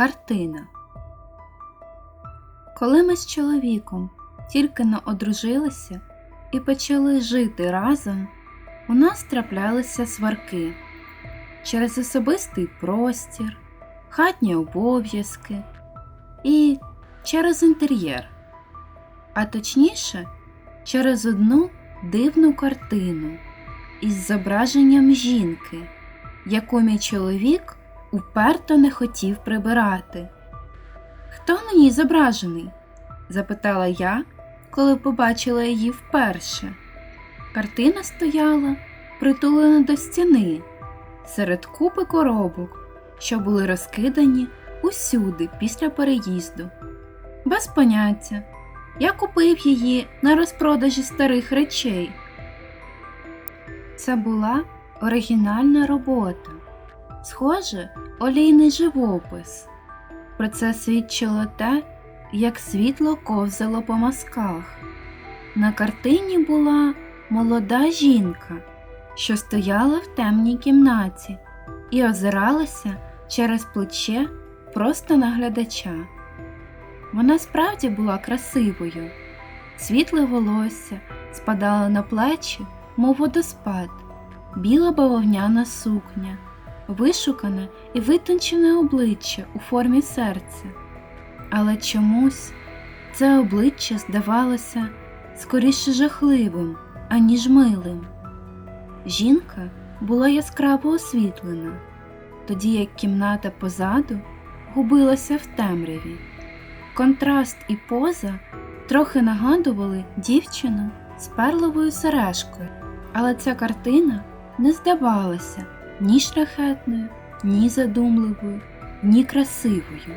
Картина. Коли ми з чоловіком тільки но одружилися і почали жити разом, у нас траплялися сварки через особистий простір, хатні обов'язки і через інтер'єр, а точніше, через одну дивну картину із зображенням жінки, яку мій чоловік уперто не хотів прибирати. Хто на ній зображений? запитала я, коли побачила її вперше. Картина стояла притулена до стіни серед купи коробок, що були розкидані усюди після переїзду. Без поняття. Я купив її на розпродажі старих речей. Це була оригінальна робота, схоже, олійний живопис. Про це свідчило те, як світло ковзало по мазках. На картині була молода жінка, що стояла в темній кімнаті і озиралася через плече просто на глядача. Вона справді була красивою, світле волосся спадало на плечі, мов водоспад, біла бавовняна сукня, вишукане і витончене обличчя у формі серця. Але чомусь це обличчя здавалося скоріше жахливим, аніж милим. Жінка була яскраво освітлена, тоді як кімната позаду губилася в темряві. Контраст і поза трохи нагадували дівчину з перловою сережкою, але ця картина не здавалася ні шляхетною, ні задумливою, ні красивою.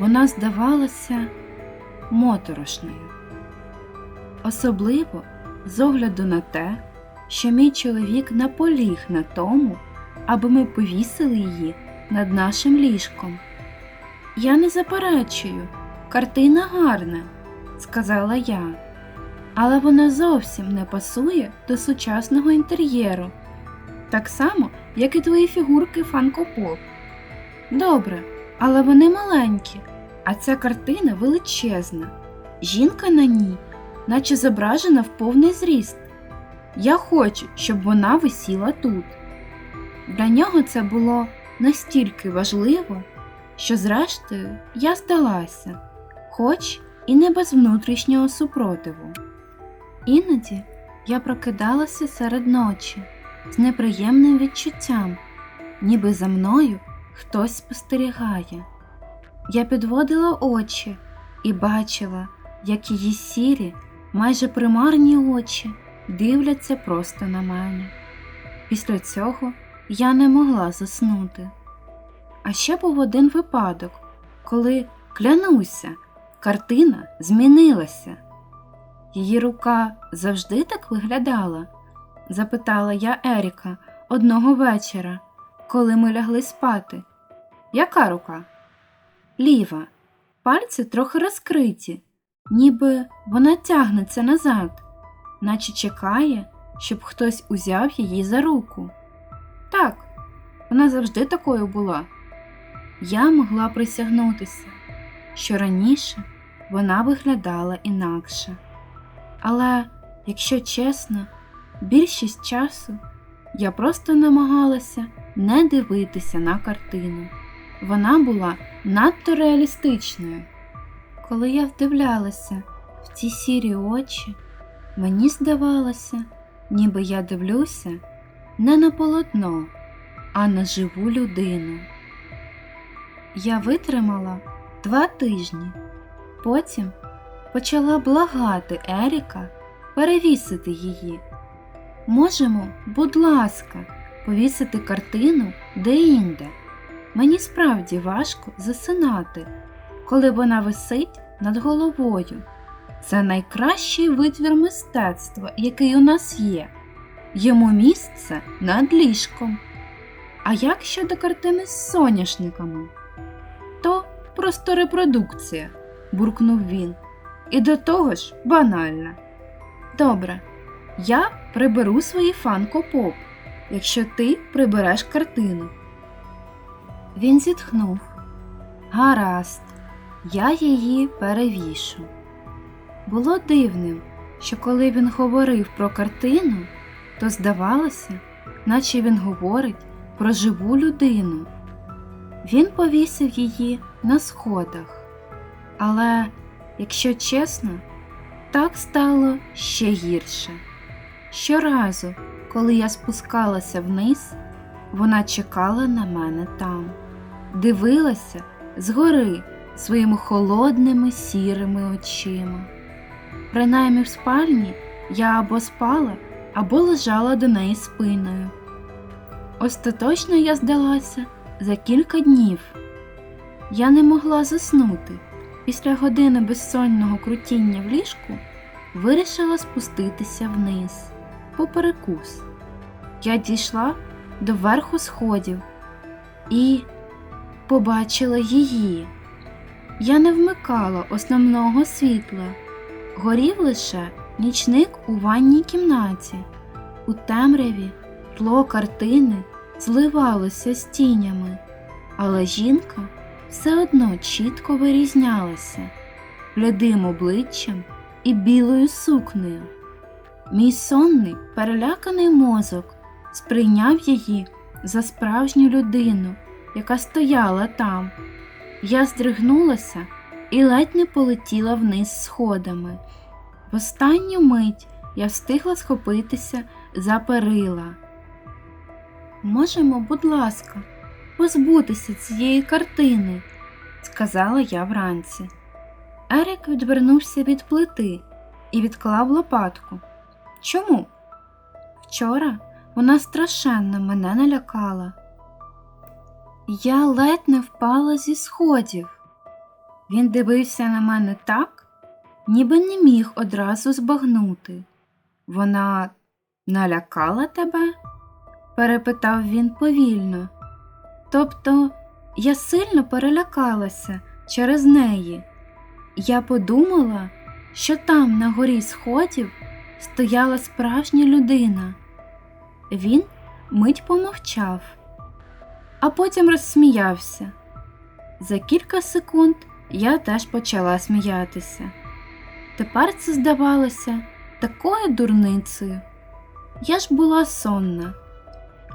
Вона здавалася моторошною. Особливо з огляду на те, що мій чоловік наполіг на тому, аби ми повісили її над нашим ліжком. Я не заперечую, картина гарна, сказала я, але вона зовсім не пасує до сучасного інтер'єру, так само, як і твої фігурки фанкопоп. Добре, але вони маленькі, а ця картина величезна. Жінка на ній, наче зображена в повний зріст. Я хочу, щоб вона висіла тут. Для нього це було настільки важливо, що, зрештою, я здалася, хоч і не без внутрішнього супротиву. Іноді я прокидалася серед ночі з неприємним відчуттям, ніби за мною хтось спостерігає. Я підводила очі і бачила, як її сірі, майже примарні очі дивляться просто на мене. Після цього я не могла заснути. А ще був один випадок, коли, клянуся, картина змінилася. Її рука завжди так виглядала? Запитала я Еріка одного вечора, коли ми лягли спати. Яка рука? Ліва. Пальці трохи розкриті, ніби вона тягнеться назад, наче чекає, щоб хтось узяв її за руку. Так, вона завжди такою була. Я могла присягнутися, що раніше вона виглядала інакше. Але, якщо чесно, більшість часу я просто намагалася не дивитися на картину. Вона була надто реалістичною. Коли я вдивлялася в ті сірі очі, мені здавалося, ніби я дивлюся не на полотно, а на живу людину. Я витримала два тижні, потім почала благати Еріка перевісити її. Можемо, будь ласка, повісити картину де-інде. Мені справді важко засинати, коли вона висить над головою. Це найкращий витвір мистецтва, який у нас є. Йому місце над ліжком. А як щодо картини з соняшниками? То просто репродукція, буркнув він. І до того ж банальна. Добре, я приберу свої фанко-поп, якщо ти прибереш картину. Він зітхнув. Гаразд, я її перевішу. Було дивним, що коли він говорив про картину, то здавалося, наче він говорить про живу людину. Він повісив її на сходах. Але, якщо чесно, так стало ще гірше. Щоразу, коли я спускалася вниз, вона чекала на мене там, дивилася згори своїми холодними сірими очима. Принаймні в спальні я або спала, або лежала до неї спиною. Остаточно я здалася за кілька днів. Я не могла заснути. Після години безсонного крутіння в ліжку вирішила спуститися вниз, по перекус. Я дійшла до верху сходів і побачила її. Я не вмикала основного світла, горів лише нічник у ванній кімнаті. У темряві тло картини зливалося з тінями, але жінка все одно чітко вирізнялася блядим обличчям і білою сукнею. Мій сонний, переляканий мозок сприйняв її за справжню людину, яка стояла там. Я здригнулася і ледь не полетіла вниз сходами. В останню мить я встигла схопитися за перила. Можемо, будь ласка, позбутися цієї картини, сказала я вранці. Ерік відвернувся від плити і відклав лопатку. Чому? Вчора вона страшенно мене налякала. Я ледь не впала зі сходів. Він дивився на мене так, ніби не міг одразу збагнути. Вона налякала тебе? перепитав він повільно. Тобто я сильно перелякалася через неї. Я подумала, що там на горі сходів стояла справжня людина. Він мить помовчав, а потім розсміявся. За кілька секунд я теж почала сміятися. Тепер це здавалося такою дурницею. Я ж була сонна,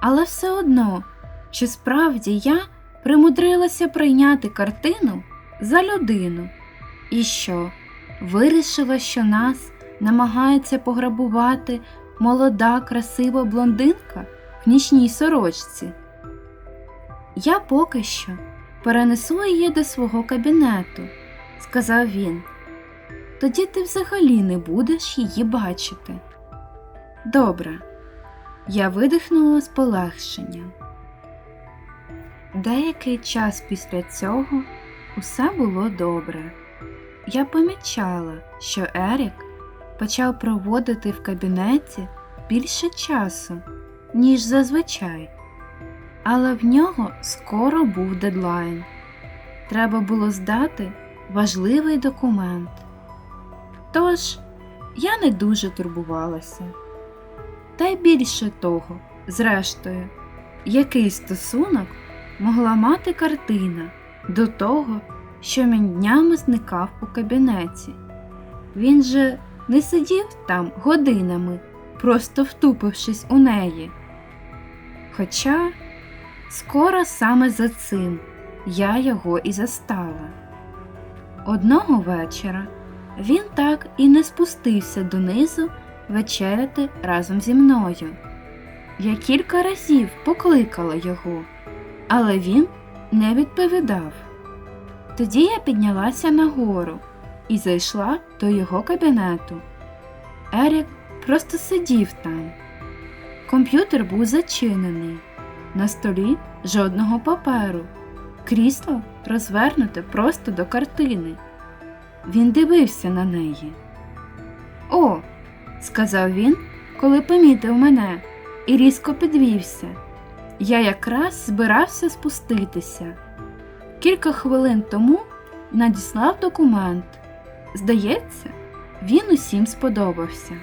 але все одно, чи справді я примудрилася прийняти картину за людину, і що вирішила, що нас намагається пограбувати молода, красива блондинка в нічній сорочці. Я поки що перенесу її до свого кабінету, сказав він. Тоді ти взагалі не будеш її бачити. Добре, я видихнула з полегшенням. Деякий час після цього усе було добре. Я помічала, що Ерік почав проводити в кабінеті більше часу, ніж зазвичай, але в нього скоро був дедлайн. Треба було здати важливий документ. Тож я не дуже турбувалася. Та й більше того, зрештою, який стосунок могла мати картина до того, що він днями зникав у кабінеті. Він же не сидів там годинами, просто втупившись у неї. Хоча скоро саме за цим я його і застала. Одного вечора він так і не спустився донизу вечеряти разом зі мною. Я кілька разів покликала його, але він не відповідав. Тоді я піднялася нагору і зайшла до його кабінету. Ерік просто сидів там. Комп'ютер був зачинений, на столі жодного паперу, крісло розвернуте просто до картини. Він дивився на неї. О, сказав він, коли помітив мене, і різко підвівся. Я якраз збирався спуститися. Кілька хвилин тому надіслав документ. Здається, він усім сподобався.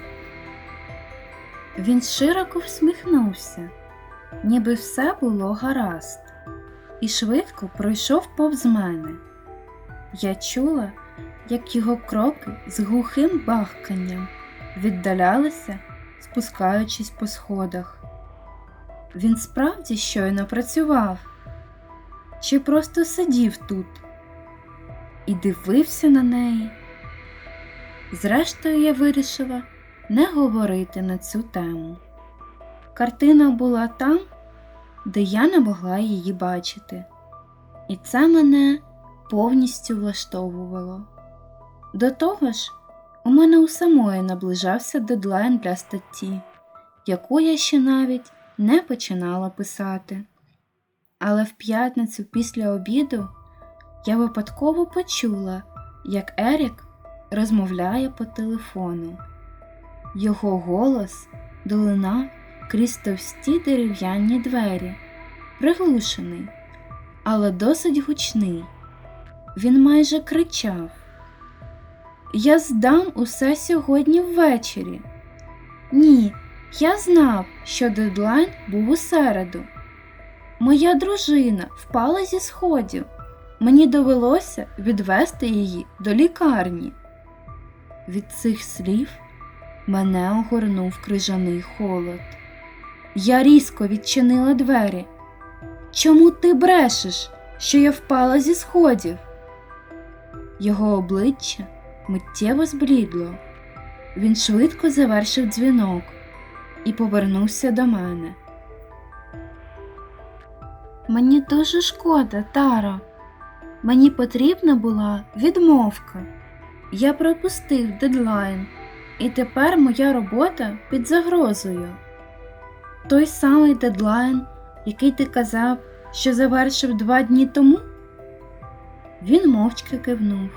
Він широко всміхнувся, ніби все було гаразд. і швидко пройшов повз мене. Я чула, як його кроки з глухим бахканням віддалялися, спускаючись по сходах. Він справді щойно працював, чи просто сидів тут і дивився на неї. Зрештою, я вирішила не говорити на цю тему. Картина була там, де я не могла її бачити, і це мене повністю влаштовувало. До того ж, у мене у самої наближався дедлайн для статті, яку я ще навіть не починала писати. Але в п'ятницю після обіду я випадково почула, як Ерік розмовляє по телефону. Його голос долинав крізь товсті дерев'яні двері, приглушений, але досить гучний. Він майже кричав: Я здам усе сьогодні ввечері. Ні, я знав, що дедлайн був у середу. Моя дружина впала зі сходів. Мені довелося відвести її до лікарні. Від цих слів мене огорнув крижаний холод. Я різко відчинила двері. Чому ти брешеш, що я впала зі сходів? Його обличчя миттєво зблідло. Він швидко завершив дзвінок і повернувся до мене. Мені дуже шкода, Таро. Мені потрібна була відмовка. Я пропустив дедлайн, і тепер моя робота під загрозою. Той самий дедлайн, який ти казав, що завершив два дні тому? Він мовчки кивнув.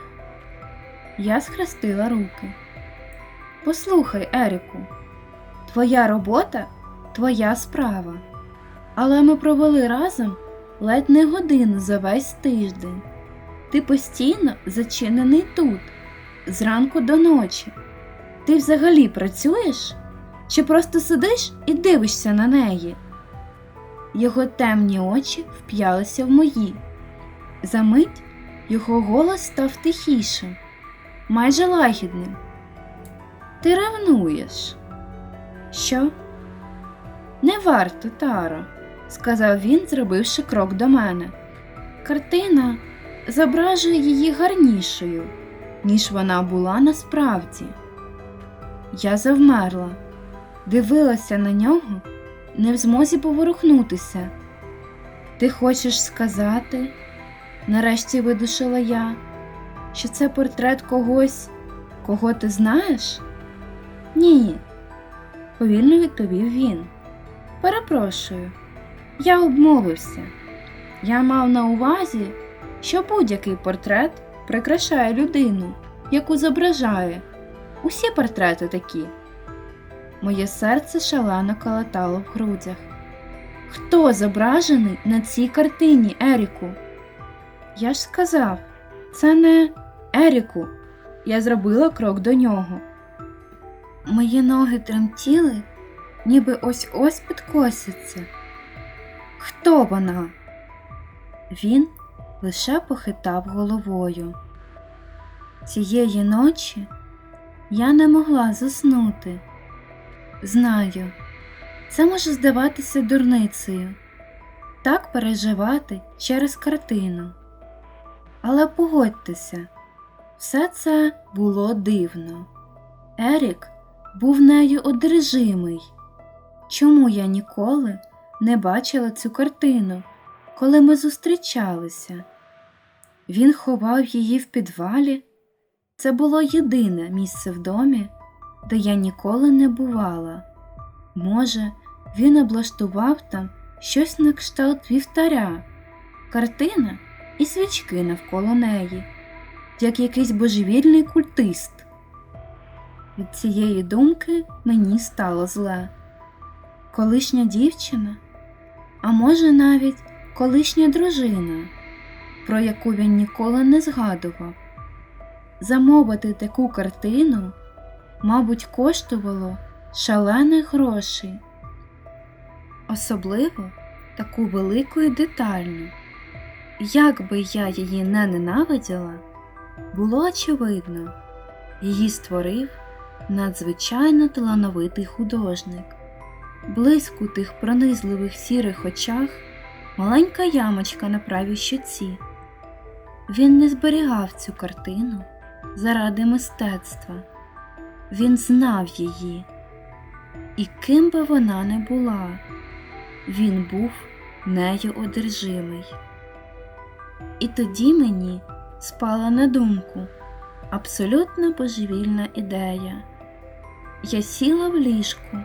Я схрестила руки. Послухай, Еріку, твоя робота твоя справа. Але ми провели разом ледь не годину за весь тиждень. Ти постійно зачинений тут, зранку до ночі. Ти взагалі працюєш? Чи просто сидиш і дивишся на неї? Його темні очі вп'ялися в мої. Замить його голос став тихішим, майже лагідним. Ти ревнуєш? Що? Не варто, Таро, сказав він, зробивши крок до мене. Картина зображує її гарнішою, ніж вона була насправді. Я завмерла, дивилася на нього, не в змозі поворухнутися. Ти хочеш сказати, нарешті видушила я, що це портрет когось, кого ти знаєш? Ні, повільно відповів він. Перепрошую, я обмовився. Я мав на увазі, що будь-який портрет прикрашає людину, яку зображає. Усі портрети такі. Моє серце шалено калатало в грудях. Хто зображений на цій картині, Еріку? Я ж сказав, це не Еріку. Я зробила крок до нього. Мої ноги тремтіли, ніби ось ось підкосяться. Хто вона? Він лише похитав головою. Цієї ночі я не могла заснути. Знаю, це може здаватися дурницею, так переживати через картину. Але погодьтеся, все це було дивно. Ерік був нею одержимий. Чому я ніколи не бачила цю картину, коли ми зустрічалися? Він ховав її в підвалі. Це було єдине місце в домі, де я ніколи не бувала. Може, він облаштував там щось на кшталт вівтаря, картина і свічки навколо неї, як якийсь божевільний культист. Від цієї думки мені стало зле. Колишня дівчина, а може навіть колишня дружина, про яку він ніколи не згадував. Замовити таку картину, мабуть, коштувало шалених грошей, особливо таку велику і детальну. Як би я її не ненавиділа, було очевидно, її створив надзвичайно талановитий художник. Близько тих пронизливих сірих очах маленька ямочка на правій щоці. Він не зберігав цю картину заради мистецтва. Він знав її, і ким би вона не була, він був нею одержимий. І тоді мені спала на думку абсолютно божевільна ідея. Я сіла в ліжку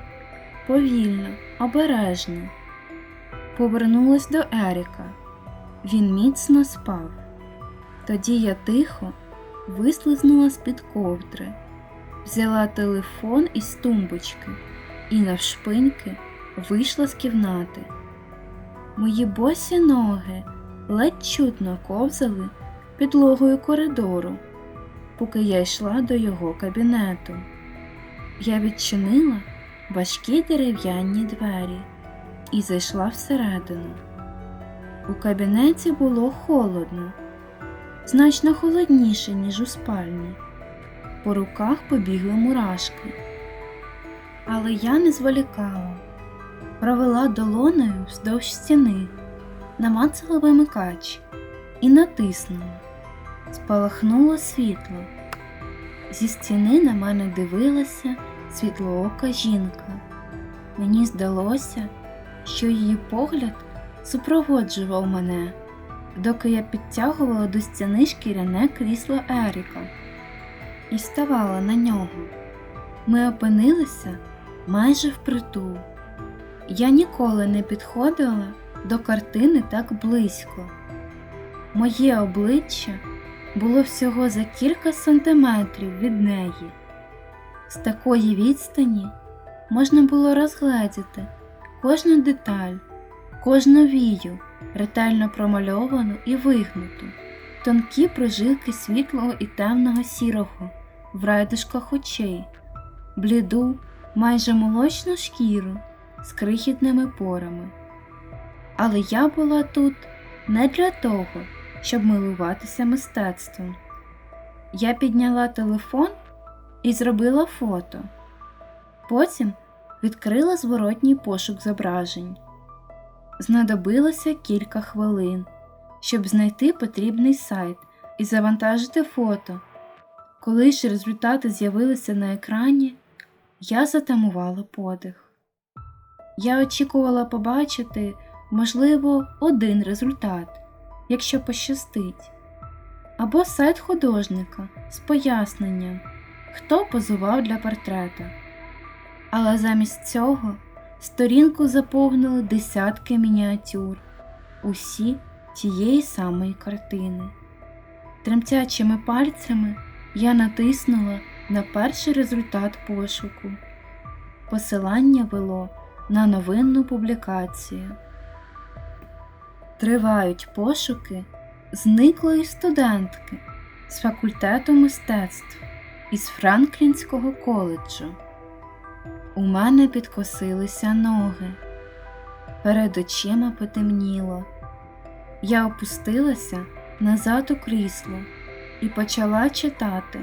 повільно, обережно, повернулась до Еріка. Він міцно спав. Тоді я тихо вислизнула з-під ковдри, взяла телефон із тумбочки і навшпиньки вийшла з кімнати. Мої босі ноги ледь чутно ковзали підлогою коридору, поки я йшла до його кабінету. Я відчинила важкі дерев'яні двері і зайшла всередину. У кабінеті було холодно, значно холодніше, ніж у спальні. По руках побігли мурашки. Але я не зволікала, провела долоною вздовж стіни, намацала вимикач і натиснула. Спалахнуло світло. Зі стіни на мене дивилася світлоока жінка. Мені здалося, що її погляд супроводжував мене, доки я підтягувала до стіни шкіряне крісло Еріка і ставала на нього. Ми опинилися майже впритул. Я ніколи не підходила до картини так близько. Моє обличчя було всього за кілька сантиметрів від неї. З такої відстані можна було розгледіти кожну деталь, кожну вію, ретельно промальовану і вигнуту, тонкі прожилки світлого і темного сірого в райдушках очей, бліду, майже молочну шкіру з крихітними порами. Але я була тут не для того, щоб милуватися мистецтвом. Я підняла телефон і зробила фото. Потім відкрила зворотній пошук зображень. Знадобилося кілька хвилин, щоб знайти потрібний сайт і завантажити фото. Коли ж результати з'явилися на екрані, я затамувала подих. Я очікувала побачити, можливо, один результат, якщо пощастить, або сайт художника з поясненням, хто позував для портрета. Але замість цього сторінку заповнили десятки мініатюр, усі тієї самої картини. Тремтячими пальцями я натиснула на перший результат пошуку. Посилання вело на новинну публікацію. Тривають пошуки зниклої студентки з факультету мистецтв із Франклінського коледжу. У мене підкосилися ноги, перед очима потемніло. Я опустилася назад у крісло і почала читати.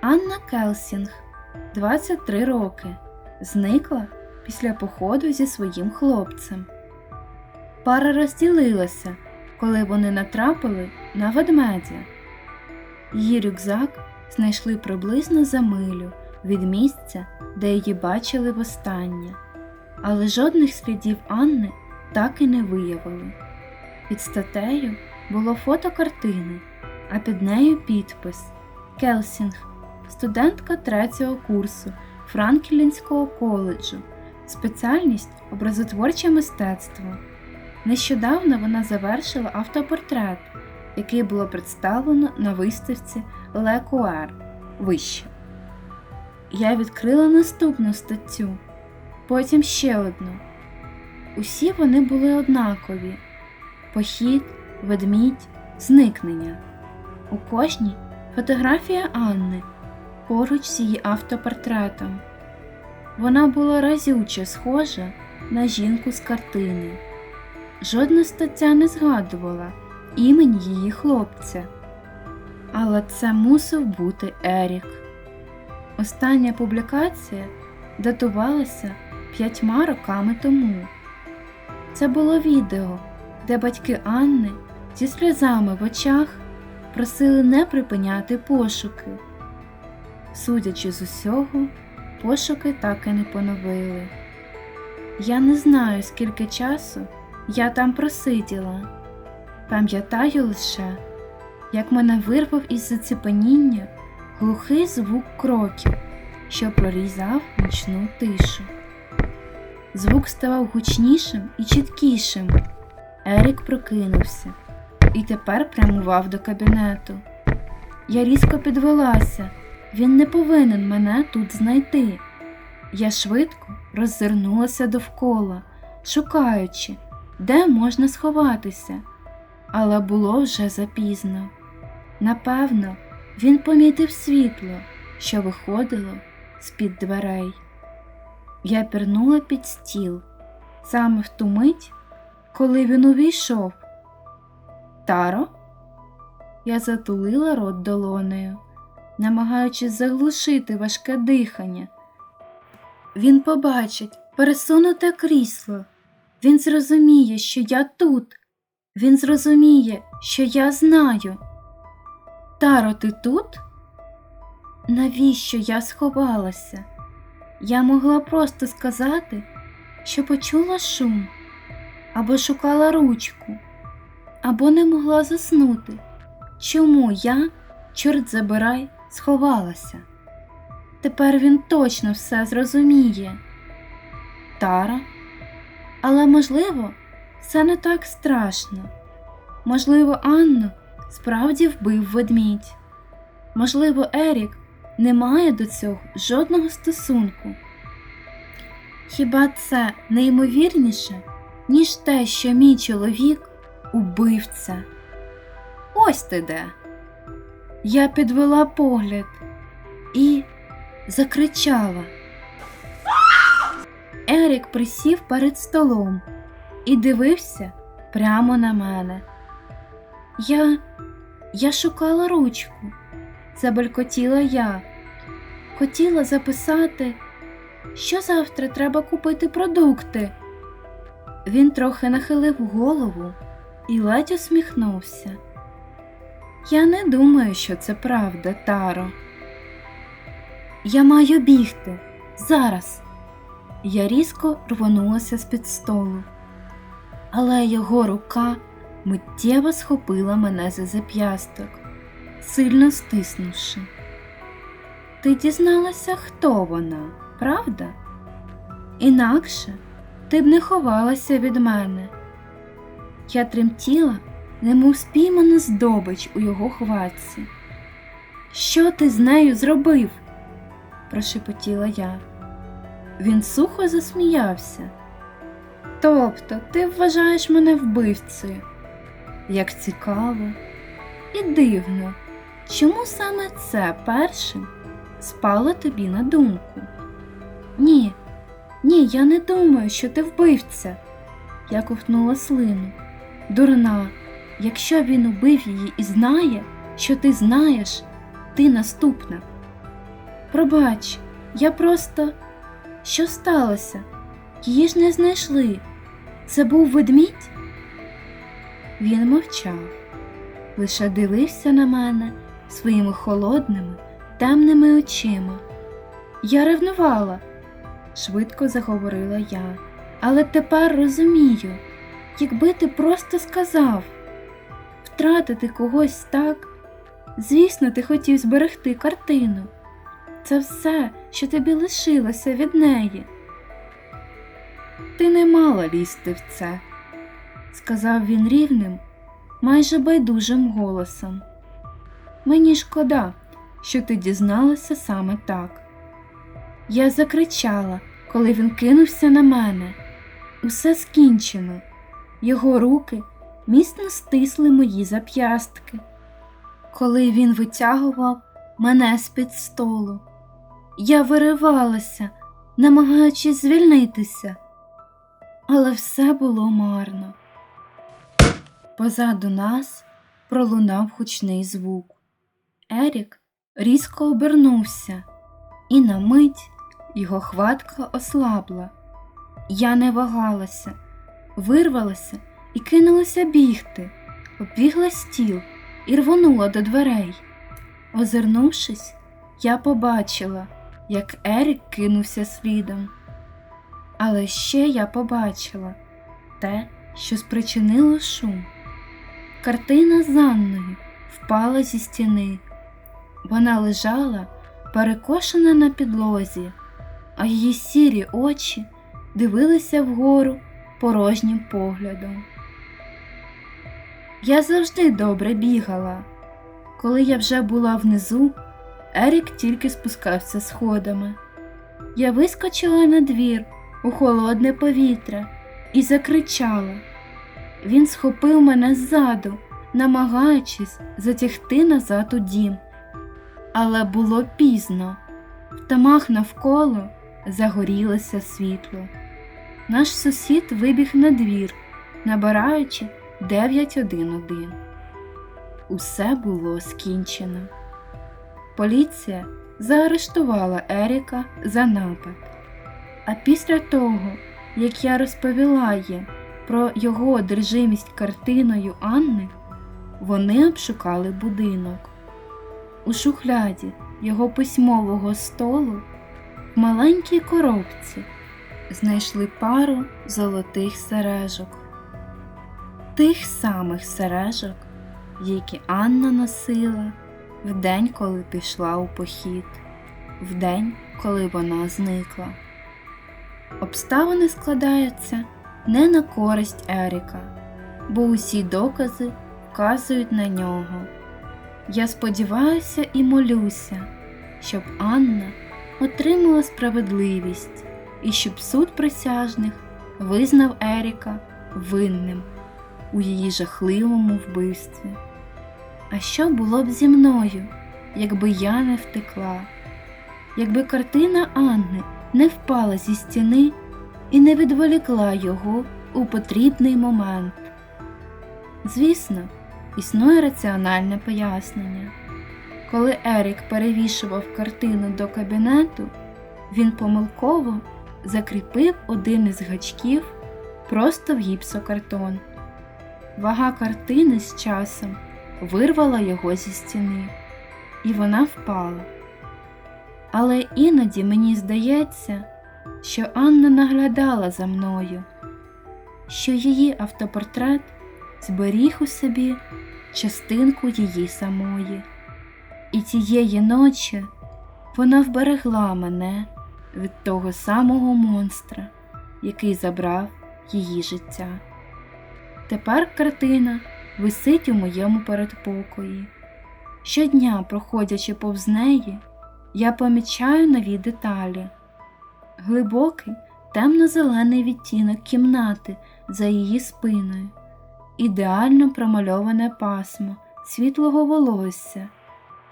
Анна Келсінг, 23 роки, зникла після походу зі своїм хлопцем. Пара розділилася, коли вони натрапили на ведмедя. Її рюкзак знайшли приблизно за милю від місця, де її бачили востаннє, але жодних слідів Анни так і не виявили. Під статтею було фото картини, а під нею підпис Келсінг, студентка третього курсу Франклінського коледжу, спеціальність образотворче мистецтво. Нещодавно вона завершила автопортрет, який було представлено на виставці Coeur вище. Я відкрила наступну статтю, потім ще одну. Усі вони були однакові: похід, ведмідь, зникнення. У кожній фотографія Анни поруч з її автопортретом. Вона була разюче схожа на жінку з картини. Жодна стаття не згадувала імені її хлопця. Але це мусив бути Ерік. Остання публікація датувалася п'ятьма роками тому. Це було відео, де батьки Анни зі сльозами в очах просили не припиняти пошуки. Судячи з усього, пошуки так і не поновили. Я не знаю, скільки часу я там просиділа. Пам'ятаю лише, як мене вирвав із заціпаніння глухий звук кроків, що прорізав нічну тишу. Звук ставав гучнішим і чіткішим. Ерік прокинувся і тепер прямував до кабінету. Я різко підвелася, він не повинен мене тут знайти. Я швидко роззирнулася довкола, шукаючи, де можна сховатися, але було вже запізно. Напевно, він помітив світло, що виходило з-під дверей. Я пірнула під стіл, саме в ту мить, коли він увійшов. Таро? Я затулила рот долонею, намагаючись заглушити важке дихання. Він побачить пересунуте крісло. Він зрозуміє, що я тут. Він зрозуміє, що я знаю. Таро, ти тут? Навіщо я сховалася? Я могла просто сказати, що почула шум, або шукала ручку, або не могла заснути. Чому я, чорт забирай, сховалася? Тепер він точно все зрозуміє. Тара. Але, можливо, це не так страшно. Можливо, Анну справді вбив ведмідь. Можливо, Ерік не має до цього жодного стосунку. Хіба це неймовірніше, ніж те, що мій чоловік убивця? Ось ти де. Я підвела погляд і закричала. Ерік присів перед столом і дивився прямо на мене. Я. я шукала ручку, забелькотіла я. Хотіла записати, що завтра треба купити продукти. Він трохи нахилив голову і ледь усміхнувся. Я не думаю, що це правда, Таро. Я маю бігти зараз. Я різко рвонулася з-під столу, але його рука миттєво схопила мене за зап'ясток, сильно стиснувши. Ти дізналася, хто вона, правда? Інакше ти б не ховалася від мене. Я тремтіла, немов спіймана здобич у його хватці. Що ти з нею зробив? прошепотіла я. Він сухо засміявся. Тобто ти вважаєш мене вбивцею? Як цікаво і дивно, чому саме це першим спало тобі на думку? Ні, ні, я не думаю, що ти вбивця. Я ковтнула слину. Дурна, якщо він убив її і знає, що ти знаєш, ти наступна. Пробач, я просто. Що сталося? Її ж не знайшли. Це був ведмідь? Він мовчав, лише дивився на мене своїми холодними, темними очима. Я ревнувала, швидко заговорила я, але тепер розумію, якби ти просто сказав втратити когось так, звісно, ти хотів зберегти картину. Це все, що тобі лишилося від неї. Ти не мала лізти в це, сказав він рівним, майже байдужим голосом. Мені шкода, що ти дізналася саме так. Я закричала, коли він кинувся на мене. Усе скінчено. Його руки міцно стисли мої зап'ястки. Коли він витягував мене з-під столу, я виривалася, намагаючись звільнитися, але все було марно. Позаду нас пролунав гучний звук. Ерік різко обернувся, і на мить його хватка ослабла. Я не вагалася, вирвалася і кинулася бігти, обігла стіл і рвонула до дверей. Озирнувшись, я побачила, як Ерік кинувся слідом. Але ще я побачила те, що спричинило шум. Картина з Анною впала зі стіни. Вона лежала, перекошена на підлозі, а її сірі очі дивилися вгору порожнім поглядом. Я завжди добре бігала. Коли я вже була внизу, Ерік тільки спускався сходами. Я вискочила на двір у холодне повітря і закричала. Він схопив мене ззаду, намагаючись затягти назад у дім. Але було пізно. В домах навколо загорілося світло. Наш сусід вибіг на двір, набираючи 911. Усе було скінчено. Поліція заарештувала Еріка за напад. А після того, як я розповіла їм про його одержимість картиною Анни, вони обшукали будинок. У шухляді його письмового столу в маленькій коробці знайшли пару золотих сережок, тих самих сережок, які Анна носила в день, коли пішла у похід, в день, коли вона зникла. Обставини складаються не на користь Еріка, бо усі докази вказують на нього. Я сподіваюся і молюся, щоб Анна отримала справедливість і щоб суд присяжних визнав Еріка винним у її жахливому вбивстві. А що було б зі мною, якби я не втекла, якби картина Анни не впала зі стіни і не відволікла його у потрібний момент? Звісно, існує раціональне пояснення. Коли Ерік перевішував картину до кабінету, він помилково закріпив один із гачків просто в гіпсокартон. Вага картини з часом вирвала його зі стіни, і вона впала. Але іноді мені здається, що Анна наглядала за мною, що її автопортрет зберіг у собі частинку її самої, і тієї ночі вона вберегла мене від того самого монстра, який забрав її життя. Тепер картина висить у моєму передпокої. Щодня, проходячи повз неї, я помічаю нові деталі. Глибокий темно-зелений відтінок кімнати за її спиною, ідеально промальоване пасмо світлого волосся,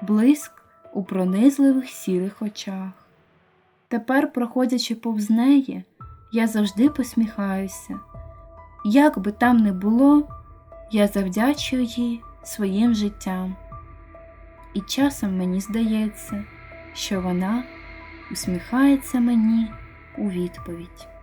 блиск у пронизливих сірих очах. Тепер, проходячи повз неї, я завжди посміхаюся. Як би там не було, я завдячую їй своїм життям. І часом мені здається, що вона усміхається мені у відповідь.